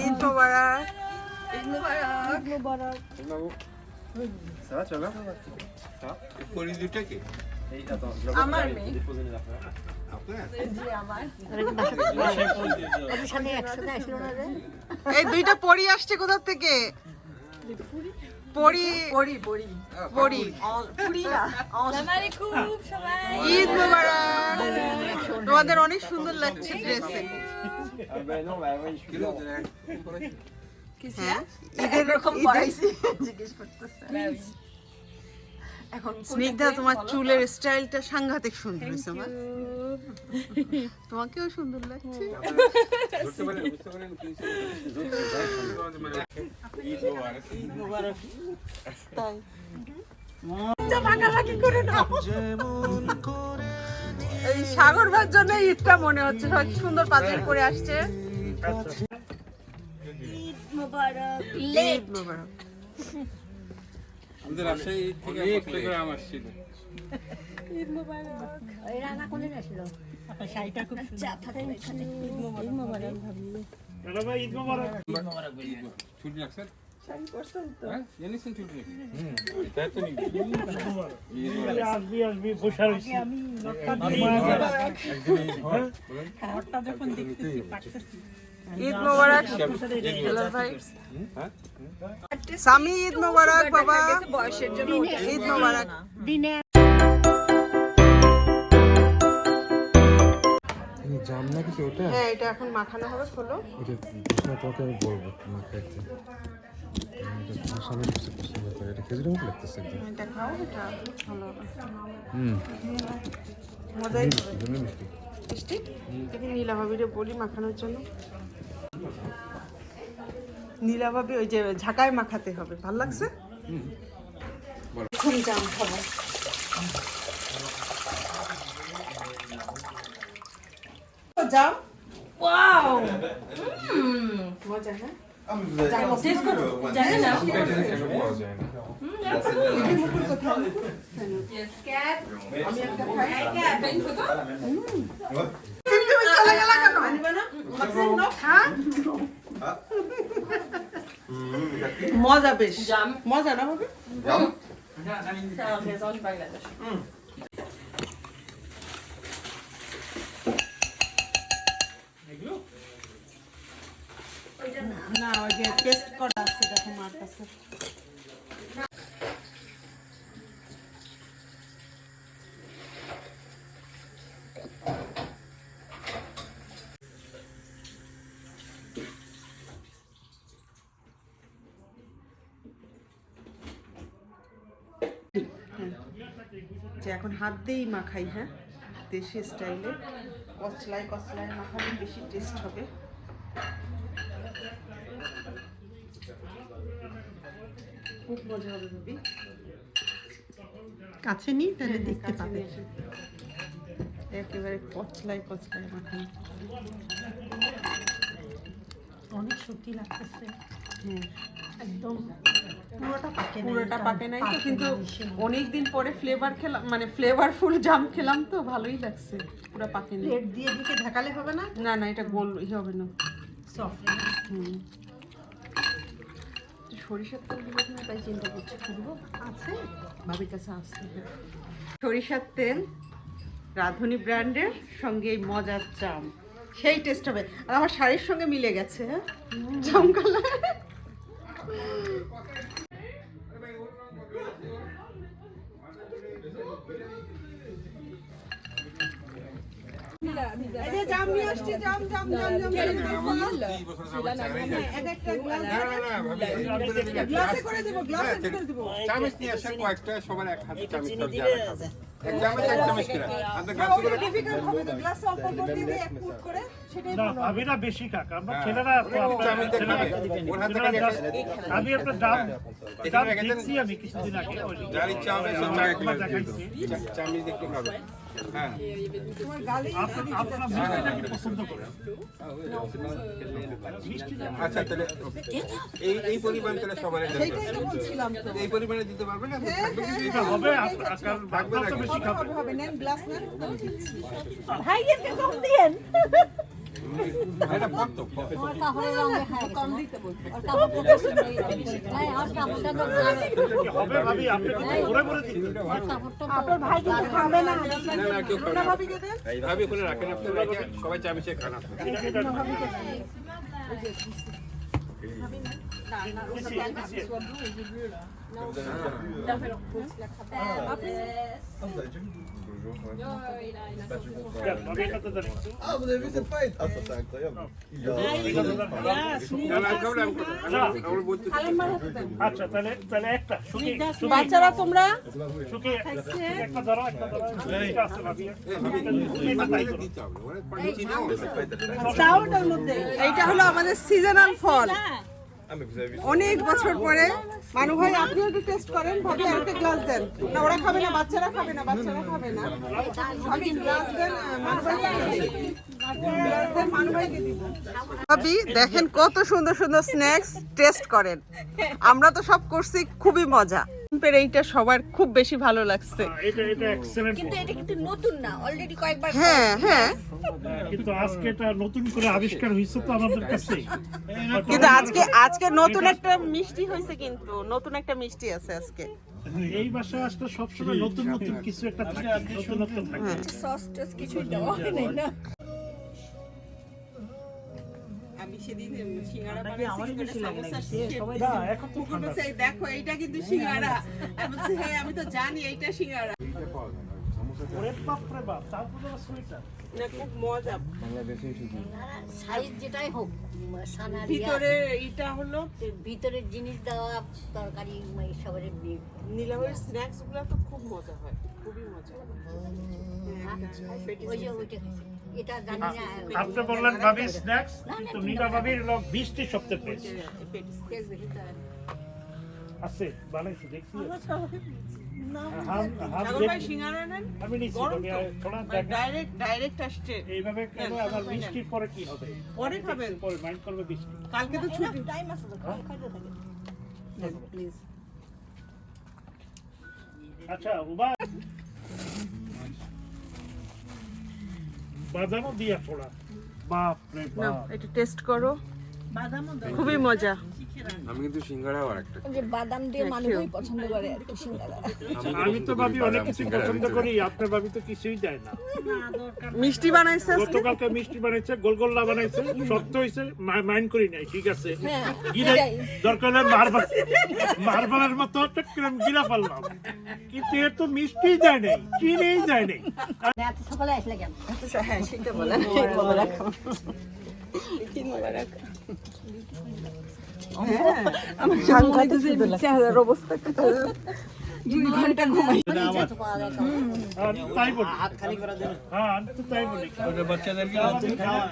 ঈদ মোবারক আমার মেয়ে এই দুইটা পরি আসছে কোথা থেকে? পরি? পড়ি পড়ি পরি। ঈদ মোবারক তোমাদের অনেক সুন্দর লাগছে ড্রেসে স্নিগ্ধা তোমার চুলের স্টাইলটা সাংঘাতিক সুন্দর হয়েছে আমার তোমাকেও সুন্দর লাগছে। বুঝতে পারলেন বুঝতে পারলেন ঈদ মোবারক তাই এই সাগর ভাইয়ের জন্য ঈদটা মনে হচ্ছে। সবাই সুন্দর পাঞ্জাবি পরে আসছে। ঈদ মোবারক। আমাদের রাজশাহী থেকে প্রোগ্রাম আসছিল। ওই আসলো? শাড়িটা খুব চা থাকে এখানে ছুটি রাখছেন হ্যাঁ জানিসেন ছুটি তাই তো নাকি আসবি আসবি বসে রয়েছি ঈদ মোবারক। দুলাল ঈদ মোবারক। বাবা বয়সের জন্য ঈদ মোবারক দিনে জাম না কিছু ওটা? হ্যাঁ এটা এখন মাখানো হবে খোলো। এটা আমি বলব এটা সামনে মজাই জন্য মিষ্টি মিষ্টি দেখি নীলা বলি মাখানোর জন্য নীলা ভাবি ওই যে ঝাঁকায় মাখাতে হবে ভালো লাগছে এখন জাম খাব মজা হ্যাঁ মজা বেশ মজা না হবে না ওই যে টেস্ট করা আছে কাছে যে এখন হাত দিয়েই মাখাই হ্যাঁ? দেশি স্টাইলে। কচলায় কচলায় মাখালে বেশি টেস্ট হবে। খুব মজা হবে ভাবি কাছে নিই তাহলে দেখতে পাবে। একেবারে কচলায় কচলায় মাখানো। অনেক সত্যি লাগতেছে। হ্যাঁ একদম পুরোটা পাকে নাই পুরোটা পাকে নাই তো কিন্তু অনেক দিন পরে ফ্লেভার খেলাম মানে ফ্লেভারফুল জাম খেলাম তো ভালোই লাগছে। পুরো পাকে নেই। প্লেট দিয়ে দিকে ঢাকালে হবে না? না না এটা গোল হবে না। সফট হুম। তো সরিষার তেল দিব কিনা তাই চিন্তা করছি খুলবো আছে। ভাবির কাছে আসছে সরিষার তেল রাঁধুনি ব্র্যান্ডের সঙ্গে এই মজার চাম। সেই টেস্ট হবে। আর আমার শাড়ির সঙ্গে মিলে গেছে হ্যাঁ? কালার এক সেটাই না বেশি খাক আমরা হ্যাঁ। ছেলেরা আমি আপনার দাম দাম। দেখছি আমি কিছুদিন আগে। দেখাইছি হ্যাঁ আচ্ছা তাহলে এই এই পরিমাণ তাহলে সবার এই পরিমাণে দিতে পারবেন না? থাকবে কিছু এটা হবে থাকবে ভাইয়েরকে কম দিয়েন। এটা কত। কাপড়ের কাপড়টা তো হবে ভাবি? আপনি না। না কেউ খাবে না। ভাবি ওখানে রাখেন। আপনি সবাই চা মিশিয়ে খান। আপনি Ah, vous avez vu cette paille Ah, ça c'est incroyable. Il a... আচ্ছা বাচ্চারা তোমরা এইটা হলো আমাদের সিজনাল ফল অনেক বছর পরে মানু ভাই আপনি একটু টেস্ট করেন ভাবি আর একটা গ্লাস দেন। না ওরা খাবে না বাচ্চারা খাবে না বাচ্চারা খাবে না। ভাবি গ্লাস দেন। ভাবি দেখেন কত সুন্দর সুন্দর স্ন্যাক্স টেস্ট করেন। আমরা তো সব করছি খুবই মজা। পেরে এইটা সবার খুব বেশি ভালো লাগছে। এটা এটা এক্সেলেন্ট কিন্তু এটা কিন্তু নতুন না অলরেডি কয়েকবার হ্যাঁ হ্যাঁ। কিন্তু আজকে এটা নতুন করে আবিষ্কার হয়েছে তো আমাদের কাছে। কিন্তু আজকে আজকে নতুন একটা মিষ্টি হয়েছে কিন্তু নতুন একটা মিষ্টি আছে আজকে। এই বাসায় আসলে সবসময় নতুন নতুন কিছু একটা থাকে নতুন নতুন থাকে। সস টস কিছুই দেওয়া হয় না। সেদিন সিঙ্গারা ঠান্ডা। দেখো এইটা কিন্তু সিঙ্গারা। আমি বলছি হ্যাঁ আমি তো জানি এইটা সিঙ্গারা। ওরে বাপ রে বাপ তারপরে সুইটার না খুব মজা। সাইজ যেটাই হোক সানার ভিতরে এটা হলো? ভিতরের জিনিস দেওয়া তরকারি সবের নীলাভের স্ন্যাক্সগুলো তো খুব মজা হয় খুবই মজা ওই যে ওইটা খাইছি। এটা জানি না আপনি বললেন ভাবি স্ন্যাক্স কিন্তু নীলা ভাবির লোক বৃষ্টি সবচেয়ে বেশি তেল বেশি আছে বানাইছি দেখছি। হাম হাম সাগর ভাই দেখ সিঙ্গারা নেন আমি নিচ্ছি গরম আমি তো? থোড়া দেখ ডাইরেক্ট ডাইরেক্ট আসছে। এইভাবে আবার বৃষ্টির পরে কি হবে? পরে খাবেন। পরে মাইন্ড করবে কালকে তো ছুটি। টাইম আছে তো খাইতে থাকে। প্লিজ আচ্ছা বাদামও দিয়া থোড়া বাপ রে বাপ। এটা টেস্ট করো। বাদামও খুবই মজা। আমি কিন্তু সিঙ্গারাও আর একটা যে বাদাম দিয়ে মানুষই পছন্দ করে আর কি সিঙ্গারা। আমি তো ভাবি অনেক কিছু পছন্দ করি আপনার ভাবি তো কিছুই দেয় না। মিষ্টি বানাইছে গতকালকে মিষ্টি বানাইছে গোলগোল্লা বানাইছে সত্য হয়েছে মাইন্ড করি নাই ঠিক আছে? গিলে দরকার হলে মারবার মারবারের মতো টক্করম গিলা ফেললাম কিন্তু এর তো মিষ্টি যায় নাই চিনিই যায় নাই। সকালে আসলে কেন হ্যাঁ সেটা বলেন আর তাই বলি হ্যাঁ আমি তো তাই বলি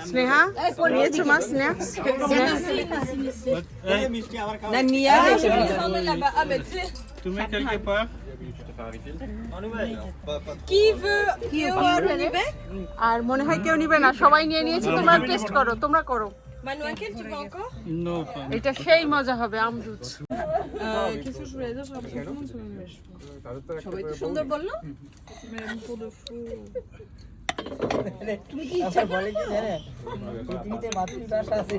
স্নেহা নিয়েছো মা স্ন্যাক্স আর মনে হয় কেউ নিবে না। সবাই নিয়ে নিয়েছে তোমরা টেস্ট করো তোমরা করো। এটা সেই মজা হবে আমরুচ দুধ। কলা দুধ কলা দিয়ে খাও। একটু প্রায় সব-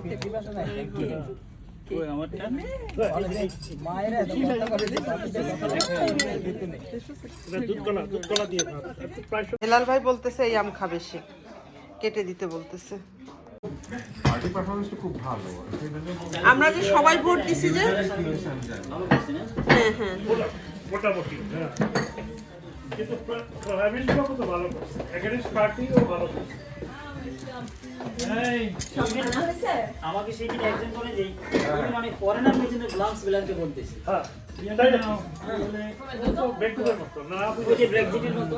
হেলাল ভাই বলতেছে এই আম খাবে সে কেটে দিতে বলতেছে আমরা যে সবাই ভোট দিছি যে হ্যাঁ হ্যাঁ মোটামুটি হ্যাঁ কিন্তু প্রভাবিল বাবু তো ভালো করছে এগেনস্ট পার্টিও ভালো করছে আমাকে সেদিন একজন বলে যে মানে ফরেনার পেছনে গ্লাভস বিলাতে করতেছে হ্যাঁ তাই না? ও মতো না? ওই ব্রেক্সিটের মতো।